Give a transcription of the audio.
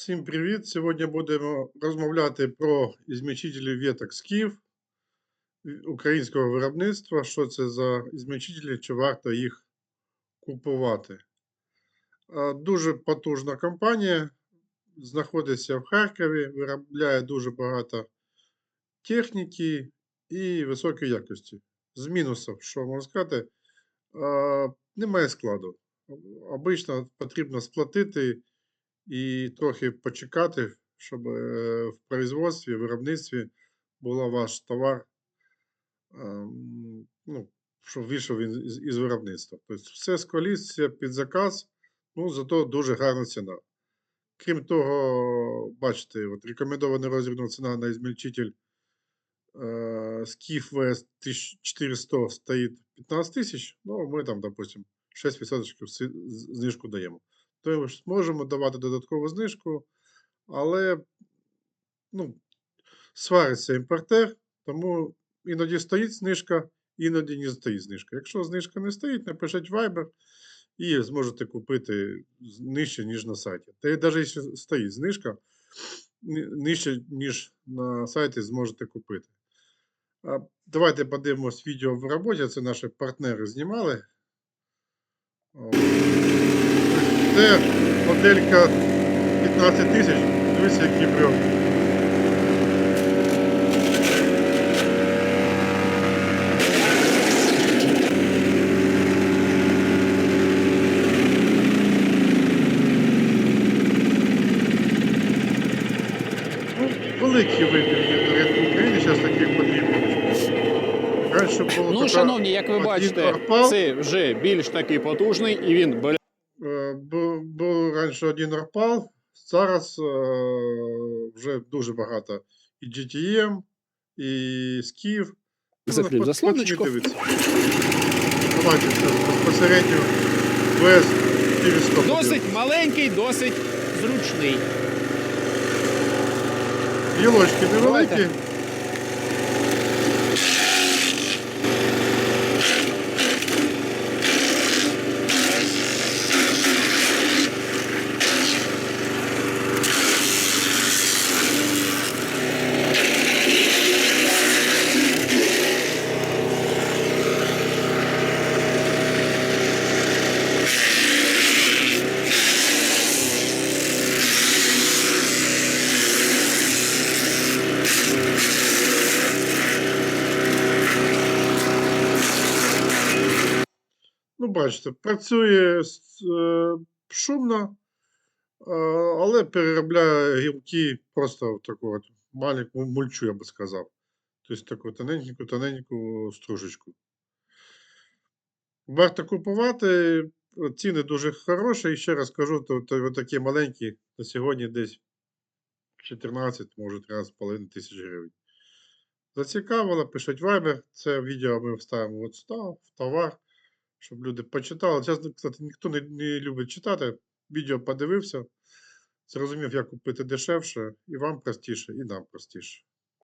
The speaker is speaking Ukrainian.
Всім привіт! Сьогодні будемо розмовляти про ізмічителі веток Скіф українського виробництва. Що це за ізмічителі, чи варто їх купувати? Дуже потужна компанія, знаходиться в Харкові, виробляє дуже багато техніки і високої якості. З мінусів, що можна сказати, немає складу. Обично потрібно сплатити і трохи почекати, щоб е, в производстві, виробництві була ваш товар, ем, ну, щоб вийшов він із, виробництва. Тобто все з коліс, під заказ, ну зато дуже гарна ціна. Крім того, бачите, от рекомендована розіграна ціна на ізмельчитель Скіф ВС 1400 стоїть 15 тисяч, ну ми там, допустим, 6% знижку даємо. Тобто можемо давати додаткову знижку, але ну, свариться імпортер, тому іноді стоїть знижка, іноді не стоїть знижка. Якщо знижка не стоїть, напишіть Viber і зможете купити нижче, ніж на сайті. Та й навіть якщо стоїть знижка, нижче, ніж на сайті зможете купити. Давайте подивимось відео в роботі. Це наші партнери знімали. Це моделька 15 тисяч. Дивіться, який брьом. Ну, великий вибір на ринку України, зараз таких потрібно. Ну, шановні, як ви бачите, це вже більш такий потужний, і він Був, був раніше один Арпал, зараз е, вже дуже багато і GTM, і Скіф. Закрив заслоночку. Давайте безпосередньо без 400. досить маленький, досить зручний. Гілочки невеликі. Ну, бачите, працює е, шумно, е, але переробляє гілки просто в таку от маленьку мульчу, я би сказав. Тобто таку тоненьку, тоненьку стружечку. Варто купувати, ціни дуже хороші. І ще раз кажу, то, то такі маленькі на сьогодні десь 14, може 13,5 тисяч гривень. Зацікавило, пишіть Viber. Це відео ми вставимо от сюди, в товар, щоб люди почитали. Зараз, кстати, ніхто не, не любить читати. Відео подивився, зрозумів, як купити дешевше, і вам простіше, і нам простіше.